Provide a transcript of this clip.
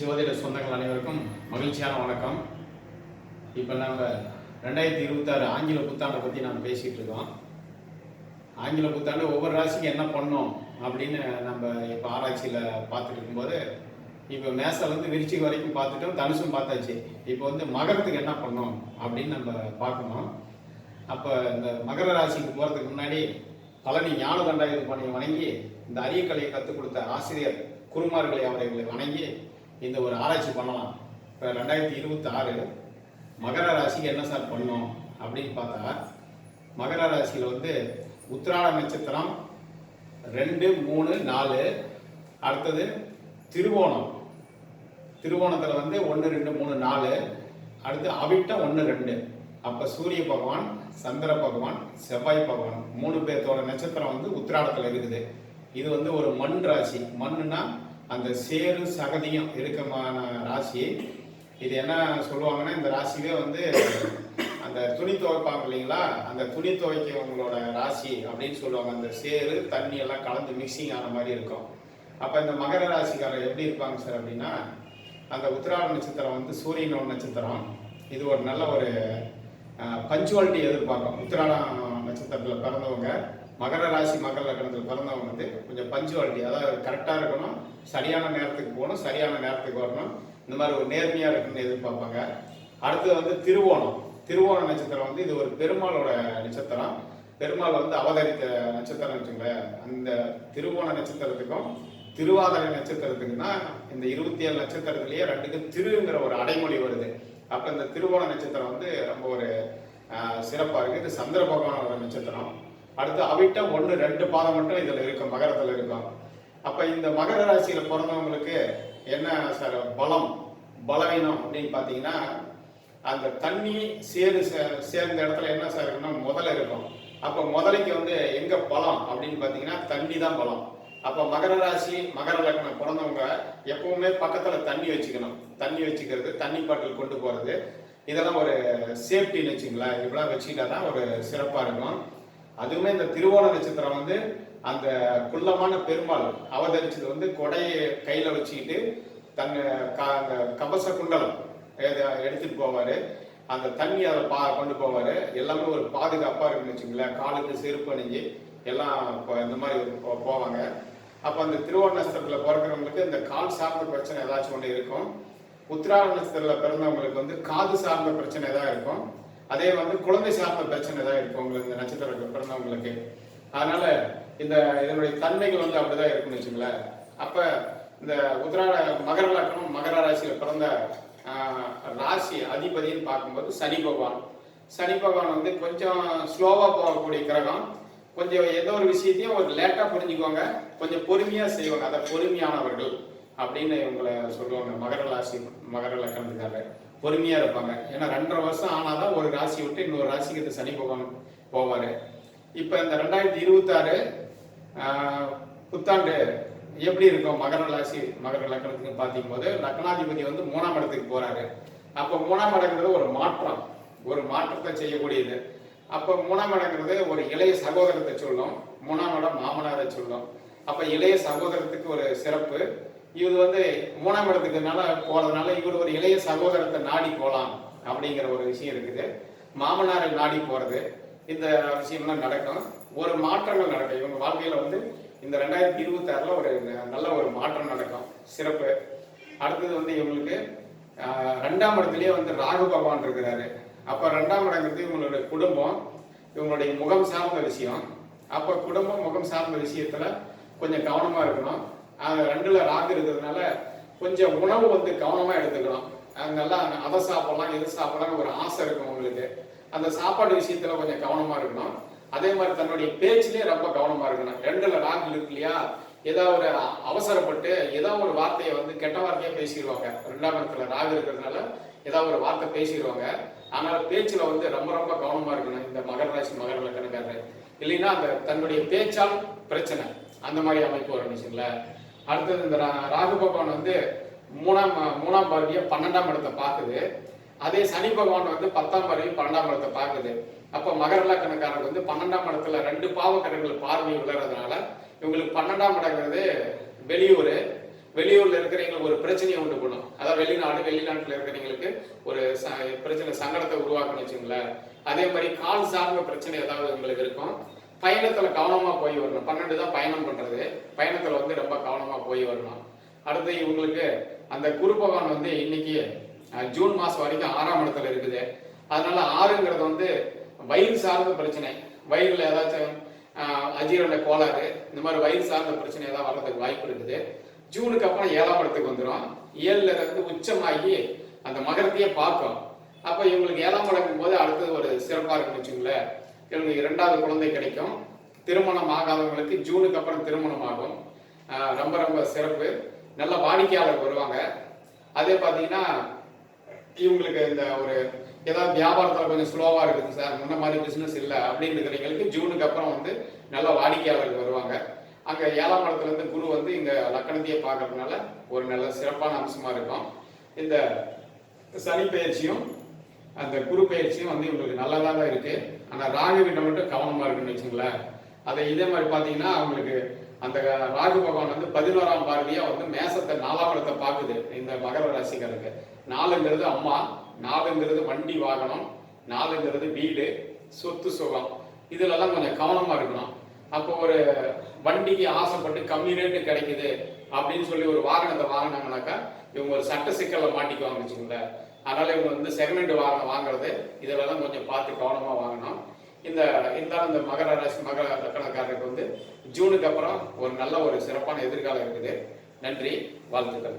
ஜோதிட சொந்தங்கள் அனைவருக்கும் மகிழ்ச்சியான வணக்கம். இப்போ நம்ம ரெண்டாயிரத்தி இருபத்தாறு ஆங்கில புத்தாண்டை பற்றி நம்ம பேசிகிட்டு இருக்கோம். ஆங்கில புத்தாண்டு ஒவ்வொரு ராசிக்கும் என்ன பண்ணோம் அப்படின்னு நம்ம இப்போ ஆராய்ச்சியில் பார்த்துட்டு இருக்கும்போது இப்போ மேசலேருந்து விருச்சி வரைக்கும் பார்த்துட்டோம் தனுசும் பார்த்தாச்சு. இப்போ வந்து மகரத்துக்கு என்ன பண்ணோம் அப்படின்னு நம்ம பார்க்கணும். அப்போ இந்த மகர ராசிக்கு போகிறதுக்கு முன்னாடி பழனி ஞான தண்டாயுதபாணியை வணங்கி இந்த அரிய கலையை கற்றுக் கொடுத்த ஆசிரியர் குருமார்களை அவர்களை வணங்கி இந்த ஒரு ஆராய்ச்சி பண்ணலாம். இப்போ ரெண்டாயிரத்தி இருபத்தி ஆறு மகர ராசிக்கு என்ன சார் பண்ணோம் அப்படின்னு பார்த்தா மகர ராசியில் வந்து உத்திராட நட்சத்திரம் ரெண்டு மூணு நாலு அடுத்தது திருவோணம். திருவோணத்தில் வந்து ஒன்று ரெண்டு மூணு நாலு அடுத்து அவிட்டம் ஒன்று ரெண்டு. அப்போ சூரிய பகவான் சந்திர பகவான் செவ்வாய் பகவான் மூணு பேர்த்தோட நட்சத்திரம் வந்து உத்திராடத்தில் இருக்குது. இது வந்து ஒரு மண் ராசி. மண்ணுனா அந்த சேரு சகதியும் இருக்கமான ராசி. இது என்ன சொல்லுவாங்கன்னா இந்த ராசியிலே வந்து அந்த துணி துவைப்பாங்க இல்லைங்களா? அந்த துணி துவைக்கிறவங்களோட ராசி அப்படின்னு சொல்லுவாங்க. அந்த சேரு தண்ணி எல்லாம் கலந்து மிக்சிங் ஆன மாதிரி இருக்கும். அப்போ இந்த மகர ராசிக்காரர் எப்படி இருப்பாங்க சார் அப்படின்னா அந்த உத்திராட நட்சத்திரம் வந்து சூரியனோட நட்சத்திரம். இது ஒரு நல்ல ஒரு பஞ்சுவாலிட்டி எதிர்பார்க்கும். உத்திராட நட்சத்திரத்தில் பிறந்தவங்க மகர ராசி மகர லக்னத்தில் பிறந்தவங்க வந்து கொஞ்சம் பஞ்சுவாலிட்டி அதாவது கரெக்டாக இருக்கணும் சரியான நேரத்துக்கு போகணும் சரியான நேரத்துக்கு வரணும். இந்த மாதிரி ஒரு நேர்மையாக இருக்குன்னு எதிர்பார்ப்பாங்க. அடுத்தது வந்து திருவோணம். திருவோண நட்சத்திரம் வந்து இது ஒரு பெருமாளோட நட்சத்திரம். பெருமாள் வந்து அவதரித்த நட்சத்திரம் வச்சுங்களேன் அந்த திருவோண நட்சத்திரத்துக்கும் திருவாதிரை நட்சத்திரத்துக்கு தான் இந்த இருபத்தி ஏழு நட்சத்திரத்துலேயே ரெண்டுக்கும் திருங்கிற ஒரு அடைமொழி வருது. அப்போ இந்த திருவோண நட்சத்திரம் வந்து ரொம்ப ஒரு சிறப்பாக இருக்குது இது சந்திர பகவானோட நட்சத்திரம். அடுத்து அவிட்டம் ஒன்று ரெண்டு பாதம் மட்டும் இதில் இருக்கும் மகரத்தில் இருக்கும். அப்போ இந்த மகர ராசியில் பிறந்தவங்களுக்கு என்ன சார் பலம் பலவீனம் அப்படின்னு பார்த்தீங்கன்னா அந்த தண்ணி சேரு சேர்ந்த இடத்துல என்ன சார் இருக்குன்னா முதல்ல இருக்கும். அப்போ முதலைக்கு வந்து எங்கே பலம் அப்படின்னு பார்த்தீங்கன்னா தண்ணி தான் பலம். அப்போ மகர ராசி மகர லக்னம் பிறந்தவங்க எப்பவுமே பக்கத்தில் தண்ணி வச்சுக்கணும். தண்ணி வச்சுக்கிறது தண்ணி பாட்டில் கொண்டு போகிறது இதெல்லாம் ஒரு சேஃப்டின்னு வச்சுங்களேன். இப்படிலாம் வச்சுக்கிட்டா தான் ஒரு சிறப்பாக இருக்கும். அதுவுமே இந்த திருவோண நட்சத்திரம் வந்து அந்த குள்ளமான பெருமாள் அவதரிச்சது வந்து கொடையை கையில் வச்சுக்கிட்டு தன் அந்த கபச குண்டலம் எடுத்துட்டு போவார். அந்த தண்ணி அதை பா கொண்டு போவார். எல்லாமே ஒரு பாதுகாப்பாக இருக்குன்னு வச்சுங்களேன் காலுக்கு செருப்பு அணிஞ்சு எல்லாம் இந்த மாதிரி போவாங்க. அப்போ அந்த திருவோண நட்சத்திரத்தில் பிறக்கிறவங்களுக்கு இந்த கால் சார்ந்த பிரச்சனை ஏதாச்சும் ஒன்று இருக்கும். உத்திராவணஸ்தரில் நட்சத்திரத்தில் பிறந்தவங்களுக்கு வந்து காது சார்ந்த பிரச்சனை தான் இருக்கும். அதே வந்து குழந்தை சார்ந்த பிரச்சனை தான் இருக்கும் உங்களுக்கு இந்த நட்சத்திரத்தில் பிறந்தவங்களுக்கு அதனால இந்த இதனுடைய தன்மைகள் வந்து அப்படிதான் இருக்குன்னு வச்சுங்களேன் அப்ப இந்த உத்ராட மகர லக்னம் மகர ராசியில பிறந்த ராசி அதிபதினு பார்க்கும்போது சனி பகவான். சனி பகவான் வந்து கொஞ்சம் ஸ்லோவா போகக்கூடிய கிரகம். கொஞ்சம் எந்த ஒரு விஷயத்தையும் ஒரு லேட்டா புரிஞ்சுக்குவாங்க கொஞ்சம் பொறுமையா செய்வாங்க. அதை பொறுமையானவர்கள் அப்படின்னு இவங்களை சொல்லுவாங்க. மகர ராசி மகர லக்கணத்துக்காரர். பொறுமையா இருப்பாங்க. ஏன்னா ரெண்டரை வருஷம் ஆனாதான் ஒரு ராசி விட்டு இன்னொரு ராசிக்கு இந்த சனி பகவான் போவாரு. இப்ப இந்த ரெண்டாயிரத்தி இருபத்தாறு புத்தாண்டு எப்படி இருக்கும்? மகர ராசி மகர லக்கணத்துக்கு பார்த்திங்க போது லக்னாதிபதி வந்து மூணாம் இடத்துக்கு போறாரு. அப்போ மூணாம் இடங்கிறது ஒரு மாற்றம். ஒரு மாற்றத்தை செய்யக்கூடியது. அப்போ மூணாம் இடங்கிறது ஒரு இளைய சகோதரத்தை சொல்லும். மூணாம் இடம் மாமனாரை சொல்லும். அப்போ இளைய சகோதரத்துக்கு ஒரு சிறப்பு. இது வந்து மூணாம் இடத்துக்குனால போறதுனால இவர் ஒரு இளைய சகோதரத்தை நாடி போகலாம் அப்படிங்கிற ஒரு விஷயம் இருக்குது. மாமனாரை நாடி போறது இந்த விஷயம்லாம் நடக்கும். ஒரு மாற்றங்கள் நடக்கும். இவங்க வாழ்க்கையில வந்து இந்த ரெண்டாயிரத்தி இருபத்தி ஆறுல ஒரு நல்ல ஒரு மாற்றம் நடக்கும். சிறப்பு. அடுத்தது வந்து இவங்களுக்கு ரெண்டாம் இடத்துலயே வந்து ராகு பகவான் இருக்கிறாரு. அப்ப ரெண்டாம் இடங்கிறது இவங்களுடைய குடும்பம் இவங்களுடைய முகம் சார்ந்த விஷயம். அப்ப குடும்பம் முகம் சார்ந்த விஷயத்துல கொஞ்சம் கவனமா இருக்கணும். ரெண்டுல ராகு இருக்கிறதுனால கொஞ்சம் உணவு வந்து கவனமா எடுத்துக்கணும். நல்லா அதை சாப்பிடலாம் எது சாப்பிடலாம் ஒரு ஆசை இருக்கும் உங்களுக்கு அந்த சாப்பாடு விஷயத்துல கொஞ்சம் கவனமா இருக்கணும். அதே மாதிரி தன்னுடைய பேச்சுலேயே ரொம்ப கவனமா இருக்கணும். ரெண்டுல ராகு இருக்கு இல்லையா? ஏதாவது ஒரு அவசரப்பட்டு ஏதாவது ஒரு வார்த்தையை வந்து கெட்ட வார்த்தையா பேசிடுவாங்க. ரெண்டாம் இடத்துல ராகு இருக்கிறதுனால ஏதாவது ஒரு வார்த்தை பேசிடுவாங்க. ஆனால் பேச்சுல வந்து ரொம்ப ரொம்ப கவனமா இருக்கணும். இந்த மகர ராசி மகர லக்கணக்காரர் இல்லைன்னா அந்த தன்னுடைய பேச்சால் பிரச்சனை. அந்த மாதிரி அமைப்பு வரும் வச்சுங்களேன் அடுத்தது இந்த ராகு பகவான் வந்து மூணாம் மூணாம் பார்வையை பன்னெண்டாம் இடத்தை பார்க்குது. அதே சனி பகவான் வந்து பத்தாம் பார்வையை பன்னெண்டாம் இடத்தை பார்க்குது. அப்போ மகர லக்கணக்காரருக்கு வந்து பன்னெண்டாம் இடத்துல ரெண்டு பாவக்கரங்கள் பார்வை விழுறதுனால இவங்களுக்கு பன்னெண்டாம் இடங்கிறது வெளியூர். வெளியூர்ல இருக்கிறவங்களுக்கு ஒரு பிரச்சனையை உண்டு பண்ணும். அதாவது வெளிநாடு வெளிநாட்டில் இருக்கிறவங்களுக்கு ஒரு ச- பிரச்சனை சங்கடத்தை உருவாக்கணும் வச்சுங்களேன். அதே மாதிரி கால் சார்ந்த பிரச்சனை ஏதாவது உங்களுக்கு இருக்கும்? பயணத்துல கவனமா போய் வரணும். பன்னெண்டு தான் பயணம் பண்றது. பயணத்துல வந்து ரொம்ப கவனமா போய் வரணும். அடுத்து இவங்களுக்கு அந்த குரு பகவான் வந்து இன்னைக்கு ஜூன் மாசம் வரைக்கும் ஆறாம் இடத்துல இருக்குது. அதனால ஆறுங்கிறது வந்து வயிறு சார்ந்த பிரச்சனை. வயிறுல ஏதாச்சும் அஜீரண கோளாறு இந்த மாதிரி வயிறு சார்ந்த பிரச்சனை ஏதாவது வர்றதுக்கு வாய்ப்பு இருக்குது. ஜூனுக்கு அப்புறம் ஏழாம் இடத்துக்கு வந்துடும் ஏழுல இருந்து உச்சமாகி அந்த மகரத்தையே பார்க்கும். அப்ப இவங்களுக்கு ஏழாம் இடம் போது அடுத்தது ஒரு சிறப்பா இருக்குன்னு வச்சுங்களேன். இவங்களுக்கு இரண்டாவது குழந்தை கிடைக்கும். திருமணம் ஆகாதவங்களுக்கு ஜூனுக்கு அப்புறம் திருமணம் ஆகும். ரொம்ப ரொம்ப சிறப்பு. நல்ல வாடிக்கையாளர் வருவாங்க. அதே பார்த்தீங்கன்னா இவங்களுக்கு இந்த ஒரு ஏதாவது வியாபாரத்தில் கொஞ்சம் ஸ்லோவாக இருக்குது சார் முன்ன மாதிரி பிஸ்னஸ் இல்லை அப்படின்னு இருக்கிறவங்களுக்கு ஜூனுக்கு அப்புறம் வந்து நல்ல வாடிக்கையாளர்கள் வருவாங்க. அங்கே ஏழாம் இடத்துலேருந்து குரு வந்து இங்கே லக்கணத்தையே பார்க்கறதுனால ஒரு நல்ல சிறப்பான அம்சமாக இருக்கும். இந்த சனி பயிற்சியும் அந்த குரு பயிற்சியும் வந்து இவங்களுக்கு நல்லதாக தான் இருக்கு. ஆனால் ராகு கிட்ட மட்டும் கவனமாக இருக்குன்னு வச்சுங்களேன். அதை இதே மாதிரி பார்த்தீங்கன்னா அவங்களுக்கு அந்த ராகு பகவான் வந்து பதினோராம் பார்வையாக வந்து மேசத்தை நாலாம் இடத்தை பார்க்குது இந்த மகர ராசிக்காரருக்கு. நாலுங்கிறது அம்மா நாலுங்கிறது வண்டி வாகனம் நாலுங்கிறது வீடு சொத்து சுகம். இதுலலாம் கொஞ்சம் கவனமாக இருக்கணும். அப்போ ஒரு வண்டிக்கு ஆசைப்பட்டு கம்மி ரேட்டு கிடைக்குது அப்படின்னு சொல்லி ஒரு வாகனத்தை வாங்கினாங்கனாக்கா இவங்க ஒரு சட்ட சிக்கலை மாட்டிக்குவாங்க வச்சுங்களேன். அதனால இவங்க வந்து செகண்ட் வாங்க வாகனம் வாங்குறது இதெல்லாம் கொஞ்சம் பார்த்து கவனமாக வாங்கணும். இந்த இந்த இந்த மகர ராசி மகர லக்கணக்காரருக்கு வந்து ஜூனுக்கு அப்புறம் ஒரு நல்ல ஒரு சிறப்பான எதிர்காலம் இருக்குது. நன்றி வாழ்த்துக்கள்.